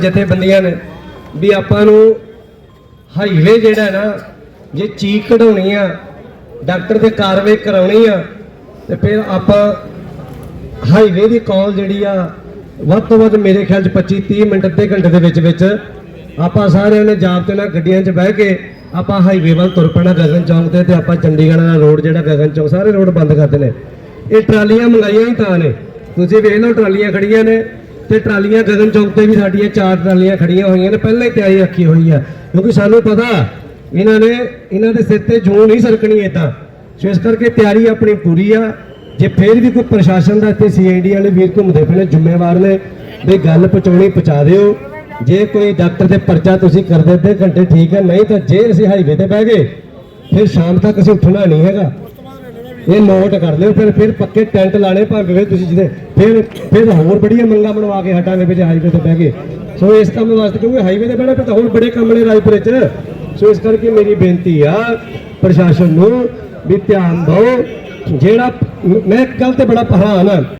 ਜਥੇਬੰਦੀਆਂ ਨੇ ਵੀ ਆਪਾਂ ਨੂੰ ਹਾਈਵੇ ਜਿਹੜਾ ਨਾ, ਜੇ ਚੀਕ ਕਢਾਉਣੀ ਆ, ਡਾਕਟਰ ਤੇ ਕਾਰਵਾਈ ਕਰਾਉਣੀ ਆ, ਤੇ ਫਿਰ ਆਪਾਂ ਹਾਈਵੇ ਦੀ ਕਾਲ ਜਿਹੜੀ ਆ, ਵੱਧ ਤੋਂ ਵੱਧ ਮੇਰੇ ਖਿਆਲ ਚ 25 30 ਮਿੰਟ, ਅੱਧੇ ਘੰਟੇ ਦੇ ਵਿੱਚ ਵਿੱਚ ਆਪਾਂ ਸਾਰਿਆਂ ਨੇ ਜਾਬਤੇ ਨਾਲ ਗੱਡੀਆਂ 'ਚ ਬਹਿ ਕੇ ਆਪਾਂ ਹਾਈਵੇ ਵੱਲ ਤੁਰ ਪੈਣਾ, ਗਗਨ ਚੌਂਕ ਤੇ ਤੇ ਆਪਾਂ ਚੰਡੀਗੜ੍ਹ ਦਾ ਰੋਡ ਜਿਹੜਾ ਗਗਨ ਚੌਂਕ, ਸਾਰੇ ਰੋਡ ਬੰਦ ਕਰਦੇ ਨੇ। ਇਹ ਟਰਾਲੀਆਂ ਮੰਗਾਈਆਂ ਹੀ ਤਾਂ ਨੇ। ਤੁਸੀਂ ਵੇਖ ਲਓ ਟਰਾਲੀਆਂ ਖੜੀਆਂ ਨੇ। ਤੇ ਟਰਾਲੀਆਂ ਗਗਨ ਚੌਂਕ ਤੇ ਵੀ ਸਾਡੀਆਂ ਚਾਰ ਟਰਾਲੀਆਂ ਖੜੀਆਂ ਹੋਈਆਂ ਨੇ, ਪਹਿਲਾਂ ਹੀ ਤਿਆਰੀ ਰੱਖੀ ਹੋਈ ਆ। ਕਿਉਂਕਿ ਸਾਨੂੰ ਪਤਾ, ਇਹਨਾਂ ਨੇ, ਇਹਨਾਂ ਦੇ ਸਿਰ ਤੇ ਜੂੰ ਨਹੀਂ ਸਰਕਣੀ ਏਦਾਂ ਸੋ ਇਸ ਕਰਕੇ ਤਿਆਰੀ ਆਪਣੀ ਪੂਰੀ ਆ। ਜੇ ਫੇਰ ਵੀ ਕੋਈ ਪ੍ਰਸ਼ਾਸਨ ਦਾ ਇੱਥੇ ਸੀਆਈਡੀ ਵਾਲੇ ਵੀਰ ਘੁੰਮਦੇ ਪਏ ਨੇ ਜ਼ਿੰਮੇਵਾਰ ਨੇ, ਵੀ ਗੱਲ ਪਹੁੰਚਾਉਣੀ ਪਹੁੰਚਾ ਦਿਓ। ਜੇ ਕੋਈ ਡਾਕਟਰ 'ਤੇ ਪਰਚਾ ਤੁਸੀਂ ਕਰ ਦਿੱਤੇ ਘੰਟੇ ਠੀਕ ਹੈ ਨਹੀਂ ਤਾਂ ਜੇ ਅਸੀਂ ਹਾਈਵੇ ਤੇ ਬਹਿ ਗਏ, ਫਿਰ ਸ਼ਾਮ ਤੱਕ ਅਸੀਂ ਉੱਠਣਾ ਨਹੀਂ ਹੈਗਾ। ਇਹ ਨੋਟ ਕਰ ਲਿਓ, ਫਿਰ ਫਿਰ ਪੱਕੇ ਟੈਂਟ ਲਾਣੇ ਭਾਵੇਂ ਫਿਰ ਤੁਸੀਂ ਜਿਹਦੇ ਫਿਰ ਫਿਰ ਹੋਰ ਬੜੀਆਂ ਮੰਗਾਂ ਬਣਵਾ ਕੇ ਹਟਾਂਗੇ ਵਿੱਚ ਹਾਈਵੇ ਤੇ ਬਹਿ ਗਏ। ਸੋ ਇਸ ਕੰਮ ਵਾਸਤੇ ਕਿਉਂਕਿ ਹਾਈਵੇ ਤੇ ਬਹਿਣਾ, ਫਿਰ ਤਾਂ ਹੋਰ ਬੜੇ ਕੰਮ ਨੇ ਰਾਜਪੁਰੇ 'ਚ। ਸੋ ਇਸ ਕਰਕੇ ਮੇਰੀ ਬੇਨਤੀ ਆ ਪ੍ਰਸ਼ਾਸਨ ਨੂੰ ਵੀ ਧਿਆਨ ਦਿਓ। ਜਿਹੜਾ ਮੈਂ ਇੱਕ ਗੱਲ ਤੇ ਬੜਾ ਹੈਰਾਨ ਆ।